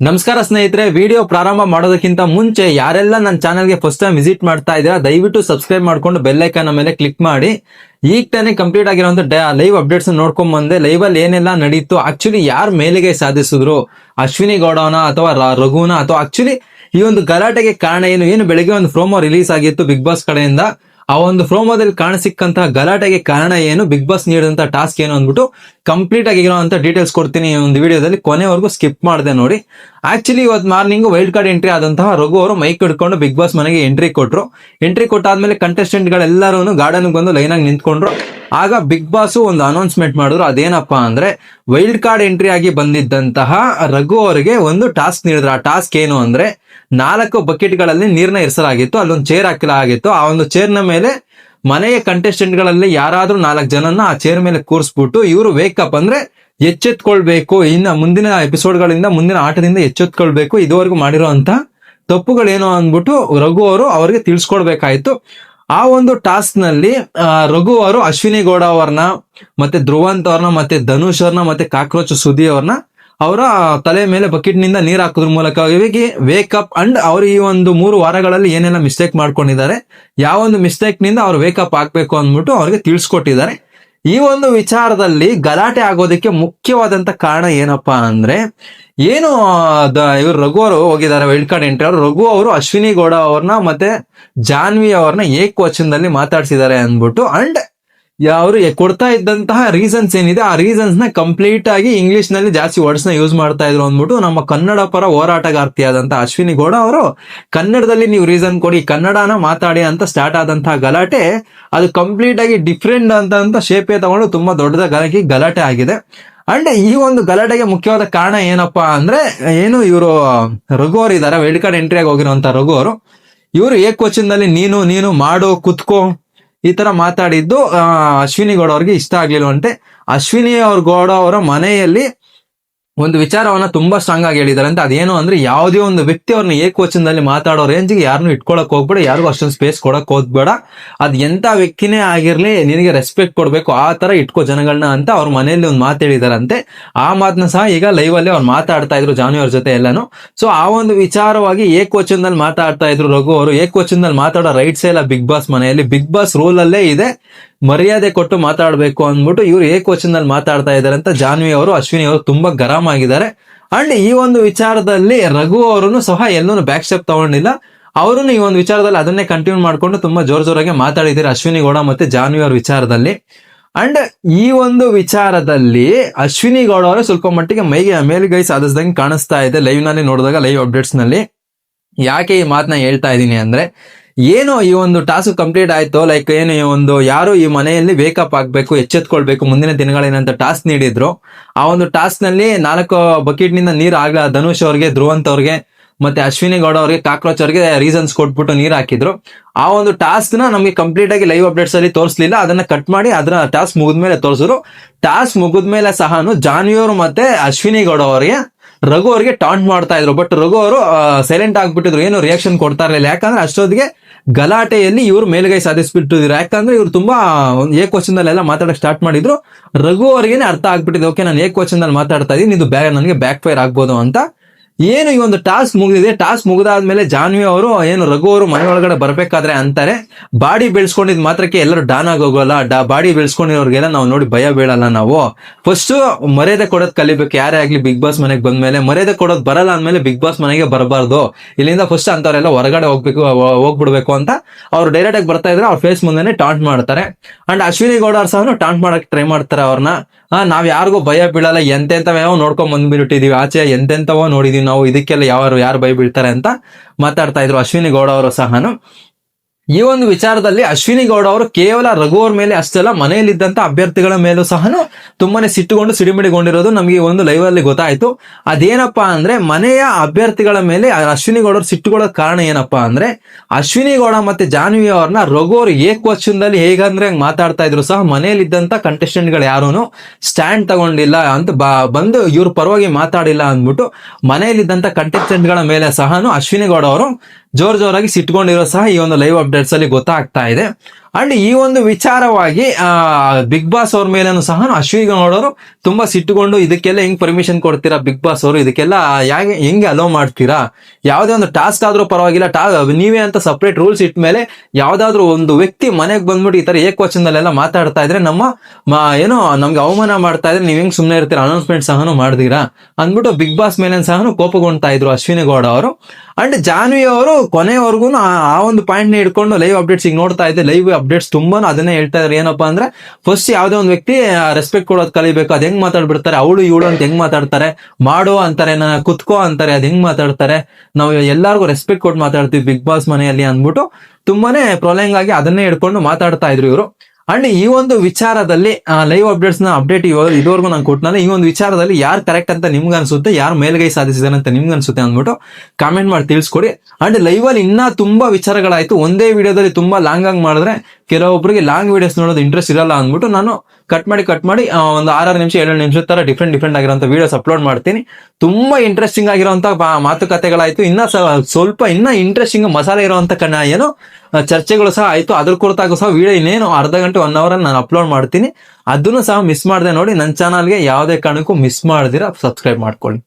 ನಮಸ್ಕಾರ ಸ್ನೇಹಿತರೆ, ವಿಡಿಯೋ ಪ್ರಾರಂಭ ಮಾಡೋದಕ್ಕಿಂತ ಮುಂಚೆ ಯಾರೆಲ್ಲ ನನ್ನ ಚಾನಲ್ಗೆ ಫಸ್ಟ್ ಟೈಮ್ ವಿಸಿಟ್ ಮಾಡ್ತಾ ಇದ್ದೀರಾ, ದಯವಿಟ್ಟು ಸಬ್ಸ್ಕ್ರೈಬ್ ಮಾಡ್ಕೊಂಡು ಬೆಲ್ಲೈಕನ್ ಮೇಲೆ ಕ್ಲಿಕ್ ಮಾಡಿ. ಈಗ ತಾನೇ ಕಂಪ್ಲೀಟ್ ಆಗಿರೋಂಥ ಲೈವ್ ಅಪ್ಡೇಟ್ಸ್ ನೋಡ್ಕೊಂಡ್ ಬಂದೆ. ಲೈವ್ ಅಲ್ಲಿ ಏನೆಲ್ಲ ನಡೀತು ಆಕ್ಚುಲಿ ಯಾರು ಮೇಲಿಗೆ ಸಾಧಿಸಿದ್ರು? ಅಶ್ವಿನಿ ಗೌಡವನ ಅಥವಾ ರಘುನ? ಅಥವಾ ಆಕ್ಚುಲಿ ಈ ಒಂದು ಗಲಾಟೆಗೆ ಕಾರಣ ಏನು? ಏನು? ಬೆಳಿಗ್ಗೆ ಒಂದು ಪ್ರೋಮೋ ರಿಲೀಸ್ ಆಗಿತ್ತು ಬಿಗ್ ಬಾಸ್ ಕಡೆಯಿಂದ. ಆ ಒಂದು ಪ್ರೋಮೋದಲ್ಲಿ ಕಾಣಸಿಕ್ಕಂತಹ ಗಲಾಟೆಗೆ ಕಾರಣ ಏನು ಬಿಗ್ ಬಾಸ್ ನೀಡಿದಂತ ಟಾಸ್ಕ್ ಏನು ಅಂದ್ಬಿಟ್ಟು ಕಂಪ್ಲೀಟ್ ಆಗಿ ಇರುವಂತ ಡೀಟೇಲ್ಸ್ ಕೊಡ್ತೀನಿ ಒಂದು ವಿಡಿಯೋದಲ್ಲಿ. ಕೊನೆವರೆಗೂ ಸ್ಕಿಪ್ ಮಾಡಿದೆ ನೋಡಿ. ಆಕ್ಚುಲಿ ಇವತ್ತು ಮಾರ್ನಿಂಗ್ ವೈಲ್ಡ್ ಕಾರ್ಡ್ ಎಂಟ್ರಿ ಆದಂತಹ ರಘು ಅವರು ಮೈಕ್ ಹಿಡ್ಕೊಂಡು ಬಿಗ್ ಬಾಸ್ ಮನೆಗೆ ಎಂಟ್ರಿ ಕೊಟ್ಟರು ಎಂಟ್ರಿ ಕೊಟ್ಟಾದ್ಮೇಲೆ ಕಂಟೆಸ್ಟೆಂಟ್ ಗಳೆಲ್ಲರೂ ಗಾರ್ಡನ್ ಬಂದು ಲೈನ್ ಆಗಿ ನಿಂತ್ಕೊಂಡ್ರು. ಆಗ ಬಿಗ್ ಬಾಸ್ ಒಂದು ಅನೌನ್ಸ್ಮೆಂಟ್ ಮಾಡಿದ್ರು. ಅದೇನಪ್ಪಾ ಅಂದ್ರೆ ವೈಲ್ಡ್ ಕಾರ್ಡ್ ಎಂಟ್ರಿ ಆಗಿ ಬಂದಿದ್ದಂತಹ ರಘು ಅವರಿಗೆ ಒಂದು ಟಾಸ್ಕ್ ನೀಡಿದ್ರು. ಆ ಟಾಸ್ಕ್ ಏನು ಅಂದ್ರೆ ನಾಲ್ಕು ಬಕೆಟ್ಗಳಲ್ಲಿ ನೀರನ್ನ ಇರಿಸಲಾಗಿತ್ತು, ಅಲ್ಲೊಂದು ಚೇರ್ ಹಾಕಲಾಗಿತ್ತು. ಆ ಒಂದು ಚೇರ್ನ ಮೇಲೆ ಮನೆಯ ಕಂಟೆಸ್ಟೆಂಟ್ಗಳಲ್ಲಿ ಗಳಲ್ಲಿ ಯಾರಾದ್ರೂ ನಾಲ್ಕು ಜನನ್ನ ಆ ಚೇರ್ ಮೇಲೆ ಕೂರಿಸ್ಬಿಟ್ಟು ಇವರು ವೇಕಪ್ ಅಂದ್ರೆ ಎಚ್ಚೆತ್ಕೊಳ್ಬೇಕು. ಇನ್ನ ಮುಂದಿನ ಎಪಿಸೋಡ್ಗಳಿಂದ ಮುಂದಿನ ಆಟದಿಂದ ಎಚ್ಚೆತ್ಕೊಳ್ಬೇಕು. ಇದುವರೆಗೂ ಮಾಡಿರುವಂತ ತಪ್ಪುಗಳೇನು ಅಂದ್ಬಿಟ್ಟು ರಘು ಅವರು ಅವರಿಗೆ ತಿಳಿಸ್ಕೊಡ್ಬೇಕಾಯ್ತು. ಆ ಒಂದು ಟಾಸ್ಕ್ನಲ್ಲಿ ರಘು ಅವರು ಅಶ್ವಿನಿ ಗೌಡ ಅವ್ರನ್ನ, ಮತ್ತೆ ಧ್ರುವಂತ್ ಅವ್ರನ್ನ, ಮತ್ತೆ ಧನುಷ್ ಅವ್ರನ್ನ, ಮತ್ತೆ ಕಾಕ್ರೋಚ್ ಸುದಿ ಅವ್ರನ್ನ ಅವರ ತಲೆ ಮೇಲೆ ಬಕೆಟ್ನಿಂದ ನೀರ್ ಹಾಕೋದ್ರ ಮೂಲಕವಾಗಿ ವೇಕಪ್ ಅಂಡ್ ಅವರು ಈ ಒಂದು ಮೂರು ವಾರಗಳಲ್ಲಿ ಏನೆಲ್ಲ ಮಿಸ್ಟೇಕ್ ಮಾಡ್ಕೊಂಡಿದ್ದಾರೆ, ಯಾವ ಒಂದು ಮಿಸ್ಟೇಕ್ನಿಂದ ಅವ್ರು ವೇಕಪ್ ಆಗ್ಬೇಕು ಅಂದ್ಬಿಟ್ಟು ಅವ್ರಿಗೆ ತಿಳಿಸ್ಕೊಟ್ಟಿದ್ದಾರೆ. ಈ ಒಂದು ವಿಚಾರದಲ್ಲಿ ಗಲಾಟೆ ಆಗೋದಕ್ಕೆ ಮುಖ್ಯವಾದಂತ ಕಾರಣ ಏನಪ್ಪಾ ಅಂದ್ರೆ, ಏನು ಇವರು ರಘು ಅವರು ಹೋಗಿದ್ದಾರೆ ವೈಲ್ಡ್ ಕಾರ್ಡ್ ಎಂಟ್ರಿ ಅವರು. ರಘು ಅವರು ಅಶ್ವಿನಿ ಗೌಡ ಅವ್ರನ್ನ ಮತ್ತೆ ಜಾನ್ವಿ ಅವ್ರನ್ನ ಏಕವಚನದಲ್ಲಿ ಮಾತಾಡ್ಸಿದ್ದಾರೆ ಅಂದ್ಬಿಟ್ಟು ಅಂಡ್ ಅವರು ಕೊಡ್ತಾ ಇದ್ದಂತಹ ರೀಸನ್ಸ್ ಏನಿದೆ, ಆ ರೀಸನ್ಸ್ನ ಕಂಪ್ಲೀಟ್ ಆಗಿ ಇಂಗ್ಲಿಷ್ನಲ್ಲಿ ಜಾಸ್ತಿ ವರ್ಡ್ಸ್ನ ಯೂಸ್ ಮಾಡ್ತಾ ಇದ್ರು ಅಂದ್ಬಿಟ್ಟು ನಮ್ಮ ಕನ್ನಡ ಪರ ಹೋರಾಟಗಾರ್ತಿಯಾದಂತ ಅಶ್ವಿನಿ ಗೌಡ ಅವರು, ಕನ್ನಡದಲ್ಲಿ ನೀವು ರೀಸನ್ ಕೊಡಿ, ಕನ್ನಡನ ಮಾತಾಡಿ ಅಂತ ಸ್ಟಾರ್ಟ್ ಆದಂತಹ ಗಲಾಟೆ, ಅದು ಕಂಪ್ಲೀಟ್ ಆಗಿ ಡಿಫ್ರೆಂಟ್ ಅಂತ ಶೇಪೇ ತಗೊಂಡು ತುಂಬಾ ದೊಡ್ಡದಾಗಿ ಗಲಾಟೆ ಆಗಿದೆ. ಅಂಡ್ ಈ ಒಂದು ಗಲಾಟೆಗೆ ಮುಖ್ಯವಾದ ಕಾರಣ ಏನಪ್ಪಾ ಅಂದ್ರೆ, ಏನು ಇವರು, ರಘು ಅವರು ಇದಾರೆ ವೈಲ್ಡ್ ಕಾರ್ಡ್ ಎಂಟ್ರಿ ಆಗಿ ಹೋಗಿರುವಂತ ರಘು ಅವರು. ಇವರು ಏಕವಚನದಲ್ಲಿ ನೀನು ನೀನು ಮಾಡು, ಕುತ್ಕೋ ಈ ತರ ಮಾತಾಡಿದ್ದು ಅಶ್ವಿನಿ ಗೌಡ ಅವ್ರಿಗೆ ಇಷ್ಟ ಆಗ್ಲಿಲ್ವಂತೆ. ಅಶ್ವಿನಿ ಅವ್ರ ಗೌಡ ಅವರ ಮನೆಯಲ್ಲಿ ಒಂದು ವಿಚಾರವನ್ನ ತುಂಬಾ ಸ್ಟ್ರಾಂಗ್ ಆಗಿ ಹೇಳಿದ್ದಾರೆ ಅಂತ ಅದೇನು ಅಂದ್ರೆ ಯಾವುದೇ ಒಂದು ವ್ಯಕ್ತಿ ಅವ್ರನ್ನ ಏಕವಚನದಲ್ಲಿ ಮಾತಾಡೋ ರೇಂಜ್ಗೆ ಯಾರನ್ನು ಇಟ್ಕೊಳಕ್ ಹೋಗ್ಬೇಡ, ಯಾರಿಗೂ ಅಷ್ಟೊಂದು ಸ್ಪೇಸ್ ಕೊಡಕ್ ಹೋಗ್ಬೇಡ. ಅದ್ ಎಂತ ವ್ಯಕ್ತಿನೇ ಆಗಿರ್ಲಿ ನಿನಗೆ ರೆಸ್ಪೆಕ್ಟ್ ಕೊಡ್ಬೇಕು, ಆ ತರ ಇಟ್ಕೋ ಜನಗಳನ್ನ ಅಂತ ಅವ್ರ ಮನೆಯಲ್ಲಿ ಒಂದು ಮಾತು ಹೇಳಿದಾರಂತೆ. ಆ ಮಾತನ್ನ ಸಹ ಈಗ ಲೈವ್ ಅಲ್ಲಿ ಅವ್ರು ಮಾತಾಡ್ತಾ ಇದ್ರು ಜಾನ್ವಿ ಅವ್ರ ಜೊತೆ ಎಲ್ಲಾನು. ಸೊ ಆ ಒಂದು ವಿಚಾರವಾಗಿ ಏಕವಚನದಲ್ಲಿ ಮಾತಾಡ್ತಾ ಇದ್ರು ರಘು ಅವರು, ಏಕವಚನದಲ್ಲಿ ಮಾತಾಡೋ ರೈಟ್ಸ್ ಎಲ್ಲ ಬಿಗ್ ಬಾಸ್ ಮನೆಯಲ್ಲಿ, ಬಿಗ್ ಬಾಸ್ ರೂಲ್ ಅಲ್ಲೇ ಇದೆ. ಮರ್ಯಾದೆ ಕೊಟ್ಟು ಮಾತಾಡಬೇಕು ಅಂದ್ಬಿಟ್ಟು ಇವ್ರು ಏಕವಚನದಲ್ಲಿ ಮಾತಾಡ್ತಾ ಇದ್ದಾರೆ ಅಂತ ಜಾನ್ವಿ ಅವರು, ಅಶ್ವಿನಿ ಅವರು ತುಂಬಾ ಗರಂ ಆಗಿದ್ದಾರೆ. ಅಂಡ್ ಈ ಒಂದು ವಿಚಾರದಲ್ಲಿ ರಘು ಅವರನ್ನು ಸಹ ಎಲ್ಲೂ ಬ್ಯಾಕ್ ಸ್ಟೆಪ್ ತಗೊಂಡಿಲ್ಲ. ಅವರನ್ನು ಈ ಒಂದು ವಿಚಾರದಲ್ಲಿ ಅದನ್ನೇ ಕಂಟಿನ್ಯೂ ಮಾಡ್ಕೊಂಡು ತುಂಬಾ ಜೋರ್ ಜೋರಾಗಿ ಮಾತಾಡಿದ್ದಾರೆ ಅಶ್ವಿನಿ ಗೌಡ ಮತ್ತೆ ಜಾನ್ವಿ ಅವ್ರ ವಿಚಾರದಲ್ಲಿ. ಅಂಡ್ ಈ ಒಂದು ವಿಚಾರದಲ್ಲಿ ಅಶ್ವಿನಿ ಗೌಡ ಅವರು ಸ್ವಲ್ಪ ಮಟ್ಟಿಗೆ ಮೈಗೆ ಮೇಲ್ಗೈ ಸಾಧಿಸಿದಂಗೆ ಕಾಣಿಸ್ತಾ ಇದೆ ಲೈವ್ನಲ್ಲಿ ನೋಡಿದಾಗ ಲೈವ್ ಅಪ್ಡೇಟ್ಸ್ನಲ್ಲಿ. ಯಾಕೆ ಈ ಮಾತನ್ನ ಹೇಳ್ತಾ ಇದ್ದೀನಿ ಅಂದ್ರೆ ಏನು ಈ ಒಂದು ಟಾಸ್ಕ್ ಕಂಪ್ಲೀಟ್ ಆಯ್ತು ಲೈಕ್ ಏನು ಈ ಒಂದು ಯಾರು ಈ ಮನೆಯಲ್ಲಿ ವೇಕಪ್ ಆಗ್ಬೇಕು, ಎಚ್ಚೆತ್ಕೊಳ್ಬೇಕು, ಮುಂದಿನ ದಿನಗಳೇನಂತ ಟಾಸ್ಕ್ ನೀಡಿದ್ರು, ಆ ಒಂದು ಟಾಸ್ಕ್ನಲ್ಲಿ ನಾಲ್ಕು ಬಕೆಟ್ನಿಂದ ನೀರು ಆಗ ಧನುಷ್ ಅವ್ರಿಗೆ, ಧ್ರುವಂತ ಅವ್ರಿಗೆ, ಮತ್ತೆ ಅಶ್ವಿನಿ ಗೌಡ ಅವ್ರಿಗೆ, ಕಾಕ್ರೋಚ್ ಅವ್ರಿಗೆ ರೀಸನ್ಸ್ ಕೊಟ್ಬಿಟ್ಟು ನೀರು ಹಾಕಿದ್ರು. ಆ ಒಂದು ಟಾಸ್ಕ್ನ ನಮಗೆ ಕಂಪ್ಲೀಟ್ ಆಗಿ ಲೈವ್ ಅಪ್ಡೇಟ್ಸ್ ಅಲ್ಲಿ ತೋರಿಸಲಿಲ್ಲ, ಅದನ್ನ ಕಟ್ ಮಾಡಿ ಅದನ್ನ ಟಾಸ್ಕ್ ಮುಗಿದ್ಮೇಲೆ ತೋರಿಸಿದ್ರು. ಟಾಸ್ಕ್ ಮುಗಿದ್ಮೇಲೆ ಸಹನು ಅವರು ಮತ್ತೆ ಅಶ್ವಿನಿ ಗೌಡ ಅವರಿಗೆ, ರಘು ಅವರಿಗೆ ಟಾಂಟ್ ಮಾಡ್ತಾ ಇದ್ರು. ಬಟ್ ರಘು ಅವರು ಸೈಲೆಂಟ್ ಆಗ್ಬಿಟ್ಟಿದ್ರು, ಏನು ರಿಯಾಕ್ಷನ್ ಕೊಡ್ತಾ ಇರಲಿಲ್ಲ. ಯಾಕಂದ್ರೆ ಅಷ್ಟೊತ್ತಿಗೆ ಗಲಾಟೆಯಲ್ಲಿ ಇವರು ಮೇಲುಗೈ ಸಾಧಿಸ್ಬಿಟ್ಟಿದ್ರು. ಯಾಕಂದ್ರೆ ಇವ್ರು ತುಂಬಾ ಒಂದು ಏಕವಚನದಲ್ಲೆಲ್ಲ ಮಾತಾಡಕ್ ಸ್ಟಾರ್ಟ್ ಮಾಡಿದ್ರು. ರಘು ಅವರಿಗೆ ಅರ್ಥ ಆಗ್ಬಿಟ್ಟಿದೆ. ಓಕೆ, ನಾನು ಏಕವಚನದಲ್ಲಿ ಮಾತಾಡ್ತಾ ಇದ್ದೀನಿ ಇದು ಬ್ಯಾ ನನಗೆ ಬ್ಯಾಕ್ ಫೈರ್ ಆಗ್ಬೋದು ಅಂತ. ಏನು ಈ ಒಂದು ಟಾಸ್ಕ್ ಮುಗಿದಿದೆ? ಟಾಸ್ಕ್ ಮುಗಿದಾದ್ಮೇಲೆ ಜಾನ್ವಿ ಅವರು, ಏನು ರಘು ಅವರು ಮನೆ ಒಳಗಡೆ ಬರ್ಬೇಕಾದ್ರೆ ಅಂತಾರೆ. ಬಾಡಿ ಬೆಳೆಸ್ಕೊಂಡಿದ್ ಮಾತ್ರಕ್ಕೆ ಎಲ್ಲರೂ ಡಾನ್ ಆಗೋಗಲ್ಲ ಡಾ, ಬಾಡಿ ಬೆಳೆಸ್ಕೊಂಡಿರೋರ್ಗೆಲ್ಲ ನಾವು ನೋಡಿ ಭಯ ಬೀಳಲ್ಲ ನಾವು. ಫಸ್ಟ್ ಮರ್ಯಾದೆ ಕೊಡೋದ್ ಕಲಿಬೇಕು. ಯಾರೇ ಆಗ್ಲಿ ಬಿಗ್ ಬಾಸ್ ಮನೆಗೆ ಬಂದ್ಮೇಲೆ ಮರ್ಯಾದೆ ಕೊಡೋದು ಬರಲ್ಲ ಅಂದ್ಮೇಲೆ ಬಿಗ್ ಬಾಸ್ ಮನೆಗೆ ಬರಬಾರ್ದು. ಇಲ್ಲಿಂದ ಫಸ್ಟ್ ಅಂತವ್ರೆಲ್ಲ ಹೊರಗಡೆ ಹೋಗ್ಬೇಕು ಹೋಗ್ಬಿಡ್ಬೇಕು ಅಂತ ಅವ್ರು ಡೈರೆಕ್ಟ್ ಆಗಿ ಬರ್ತಾ ಇದ್ರೆ ಅವ್ರ ಫೇಸ್ ಮುಂದೆನೆ ಟಾಂಟ್ ಮಾಡ್ತಾರೆ. ಅಂಡ್ ಅಶ್ವಿನಿ ಗೌಡ ಅವ್ರ ಸಹ ಟಾಂಟ್ ಮಾಡಕ್ ಟ್ರೈ ಮಾಡ್ತಾರೆ ಅವ್ರನ್ನ ನಾವ್ ಯಾರಿಗೂ ಭಯ ಬೀಳಲ್ಲ. ಎಂತೆಂತವೋ ನೋಡ್ಕೊಂಡ್ ಬಂದ್ಬಿಟ್ಟಿದೀವಿ. ಆಚೆ ಎಂತೆಂತವೋ ನೋಡಿದೀವಿ. ನಾವು ಇದಕ್ಕೆಲ್ಲ ಯಾರು ಯಾರು ಬೈ ಬೀಳ್ತಾರೆ ಅಂತ ಮಾತಾಡ್ತಾ ಇದ್ರು. ಅಶ್ವಿನಿ ಗೌಡ ಅವರು ಸಹನು ಈ ಒಂದು ವಿಚಾರದಲ್ಲಿ ಅಶ್ವಿನಿ ಗೌಡ ಅವರು ಕೇವಲ ರಘು ಅವ್ರ ಮೇಲೆ ಅಷ್ಟೆಲ್ಲ ಮನೆಯಲ್ಲಿದ್ದಂತ ಅಭ್ಯರ್ಥಿಗಳ ಮೇಲೂ ಸಹ ತುಂಬಾನೇ ಸಿಟ್ಟುಕೊಂಡು ಸಿಡಿಮಿಡಿಗೊಂಡಿರೋದು ನಮಗೆ ಒಂದು ಲೈವ್ ಅಲ್ಲಿ ಗೊತ್ತಾಯ್ತು. ಅದೇನಪ್ಪಾ ಅಂದ್ರೆ ಮನೆಯ ಅಭ್ಯರ್ಥಿಗಳ ಮೇಲೆ ಅಶ್ವಿನಿ ಗೌಡರು ಸಿಟ್ಟುಕೊಳ್ಳೋ ಕಾರಣ ಏನಪ್ಪಾ ಅಂದ್ರೆ ಅಶ್ವಿನಿ ಗೌಡ ಮತ್ತೆ ಜಾನ್ವಿ ಅವ್ರನ್ನ ರಘು ಅವರು ಏಕವಚನದಲ್ಲಿ ಹೇಗಂದ್ರೆ ಹಂಗ್ ಮಾತಾಡ್ತಾ ಇದ್ರು ಸಹ ಮನೆಯಲ್ಲಿದ್ದಂತ ಕಂಟೆಸ್ಟೆಂಟ್ಗಳು ಯಾರು ಸ್ಟ್ಯಾಂಡ್ ತಗೊಂಡಿಲ್ಲ ಅಂತ ಬಂದು ಇವ್ರ ಪರವಾಗಿ ಮಾತಾಡಿಲ್ಲ ಅಂದ್ಬಿಟ್ಟು ಮನೆಯಲ್ಲಿದ್ದಂತ ಕಂಟೆಸ್ಟೆಂಟ್ಗಳ ಮೇಲೆ ಸಹ ಅಶ್ವಿನಿ ಗೌಡ ಅವರು ಜೋರ್ ಜೋರಾಗಿ ಸಿಟ್ಕೊಂಡಿರೋ ಸಹ ಈ ಒಂದು ಲೈವ್ ಅಪ್ಡೇಟ್ಸ್ ಅಲ್ಲಿ ಗೊತ್ತಾಗ್ತಾ ಇದೆ. ಅಂಡ್ ಈ ಒಂದು ವಿಚಾರವಾಗಿ ಬಿಗ್ ಬಾಸ್ ಅವ್ರ ಮೇಲೇನು ಸಹ ಅಶ್ವಿನಿ ನೋಡೋರು ತುಂಬಾ ಸಿಟ್ಟುಕೊಂಡು ಇದಕ್ಕೆಲ್ಲ ಹೆಂಗ್ ಪರ್ಮಿಷನ್ ಕೊಡ್ತೀರಾ ಬಿಗ್ ಬಾಸ್ ಅವರು? ಇದಕ್ಕೆಲ್ಲ ಹೆಂಗೆ ಅಲೋ ಮಾಡ್ತೀರಾ? ಯಾವುದೇ ಒಂದು ಟಾಸ್ಕ್ ಆದ್ರೂ ಪರವಾಗಿಲ್ಲ ಟಾ ನೀವೇ ಅಂತ ಸಪ್ರೇಟ್ ರೂಲ್ಸ್ ಇಟ್ಟ ಮೇಲೆ ಯಾವ್ದಾದ್ರು ಒಂದು ವ್ಯಕ್ತಿ ಮನೆಗೆ ಬಂದ್ಬಿಟ್ಟು ಈ ತರ ಏಕವಚನದಲ್ಲೆಲ್ಲ ಮಾತಾಡ್ತಾ ಇದ್ರೆ ನಮ್ಮ ಏನೋ ನಮ್ಗೆ ಅವಮಾನ ಮಾಡ್ತಾ ಇದ್ರೆ ನೀವ್ ಹೆಂಗ್ ಸುಮ್ನೆ ಇರ್ತೀರಾ? ಅನೌನ್ಸ್ಮೆಂಟ್ ಸಹನು ಮಾಡಿದೀರಾ? ಅಂದ್ಬಿಟ್ಟು ಬಿಗ್ ಬಾಸ್ ಮೇಲೆ ಸಹನು ಕೋಪಗೊಂಡ್ತಾ ಇದ್ರು ಅಶ್ವಿನಿ ಗೌಡ ಅವರು. ಅಂಡ್ ಜಾನ್ವಿ ಅವರು ಕೊನೆವರೆಗೂ ಆ ಒಂದು ಪಾಯಿಂಟ್ನ ಹಿಡ್ಕೊಂಡು ಲೈವ್ ಅಪ್ಡೇಟ್ಸ್ ಈಗ ನೋಡ್ತಾ ಇದ್ದೆ. ಲೈವ್ ಅಪ್ಡೇಟ್ಸ್ ತುಂಬಾ ಅದನ್ನೇ ಹೇಳ್ತಾ ಇದಾರೆ. ಏನಪ್ಪಾ ಅಂದ್ರೆ ಫಸ್ಟ್ ಯಾವ್ದೇ ಒಂದು ವ್ಯಕ್ತಿ ರೆಸ್ಪೆಕ್ಟ್ ಕೊಡೋದು ಕಲಿಬೇಕು, ಅದ್ ಹೆಂಗ್ ಮಾತಾಡ್ಬಿಡ್ತಾರೆ? ಅವಳು, ಇವಳು ಅಂತ ಹೆಂಗ್ ಮಾತಾಡ್ತಾರೆ? ಮಾಡೋ ಅಂತಾರೆ ನನ್ನ ಕುತ್ಕೋ ಅಂತಾರೆ, ಅದ್ ಹೆಂಗ್ ಮಾತಾಡ್ತಾರೆ? ನಾವು ಎಲ್ಲಾರ್ಗು ರೆಸ್ಪೆಕ್ಟ್ ಕೊಟ್ಟು ಮಾತಾಡ್ತೀವಿ, ಬಿಗ್ ಬಾಸ್ ಮನೆಯಲ್ಲಿ ಅಂದ್ಬಿಟ್ಟು ತುಂಬಾನೇ ಪ್ರೊಲೈಂಗ್ ಆಗಿ ಅದನ್ನೇ ಹಿಡ್ಕೊಂಡು ಮಾತಾಡ್ತಾ ಇದ್ರು ಇವರು. ಅಂಡ್ ಈ ಒಂದು ವಿಚಾರದಲ್ಲಿ ಲೈವ್ ಅಪ್ಡೇಟ್ಸ್ನ ಅಪ್ಡೇಟ್ ಇದುವರೆಗೂ ನಾನು ಕೊಟ್ಟನಲ್ಲ ಈ ಒಂದು ವಿಚಾರದಲ್ಲಿ ಯಾರು ಕರೆಕ್ಟ್ ಅಂತ ನಿಮ್ಗೆ ಅನ್ಸುತ್ತೆ, ಯಾರು ಮೇಲ್ಗೈ ಸಾಧಿಸಿದಾರೆ ಅಂತ ನಿಮ್ಗೆ ಅನ್ಸುತ್ತೆ ಅಂದ್ಬಿಟ್ಟು ಕಾಮೆಂಟ್ ಮಾಡಿ ತಿಳಿಸ್ಕೊಡಿ. ಅಂಡ್ ಲೈವ್ ಅಲ್ಲಿ ಇನ್ನೂ ತುಂಬಾ ವಿಚಾರಗಳಾಯ್ತು. ಒಂದೇ ವಿಡಿಯೋದಲ್ಲಿ ತುಂಬಾ ಲಾಂಗ್ ಆಗಿ ಮಾಡಿದ್ರೆ ಕೆಲವೊಬ್ಬರಿಗೆ ಲಾಂಗ್ ವಿಡಿಯೋಸ್ ನೋಡೋದು ಇಂಟ್ರೆಸ್ಟ್ ಇರಲ್ಲ ಅಂದ್ಬಿಟ್ಟು ನಾನು ಕಟ್ ಮಾಡಿ ಕಟ್ ಮಾಡಿ ಒಂದು ಆರಾರು ನಿಮಿಷ ಏಳು ನಿಮಿಷ ತರ ಡಿಫ್ರೆಂಟ್ ಡಿಫ್ರೆಂಟ್ ಆಗಿರೋಂಥ ವಿಡಿಯೋಸ್ ಅಪ್ಲೋಡ್ ಮಾಡ್ತೀನಿ. ತುಂಬಾ ಇಂಟ್ರೆಸ್ಟಿಂಗ್ ಆಗಿರುವಂತಹ ಮಾತುಕತೆಗಳಾಯ್ತು. ಇನ್ನ ಸ್ವಲ್ಪ ಇನ್ನ ಇಂಟ್ರೆಸ್ಟಿಂಗ್ ಮಸಾಲೆ ಇರುವಂತ ಕಣ ಏನು ಚರ್ಚೆಗಳು ಸಹ ಆಯ್ತು. ಅದ್ರ ಕುರಿತಾಗೂ ಸಹ ವಿಡಿಯೋ ಇನ್ನೇನು ಅರ್ಧ ಗಂಟೆ ಒನ್ ಅವರ್ ನಾನು ಅಪ್ಲೋಡ್ ಮಾಡ್ತೀನಿ. ಅದನ್ನು ಸಹ ಮಿಸ್ ಮಾಡದೆ ನೋಡಿ. ನನ್ನ ಚಾನಲ್ಗೆ ಯಾವುದೇ ಕಾರಣಕ್ಕೂ ಮಿಸ್ ಮಾಡದಿರ ಸಬ್ಸ್ಕ್ರೈಬ್ ಮಾಡ್ಕೊಳ್ಳಿ.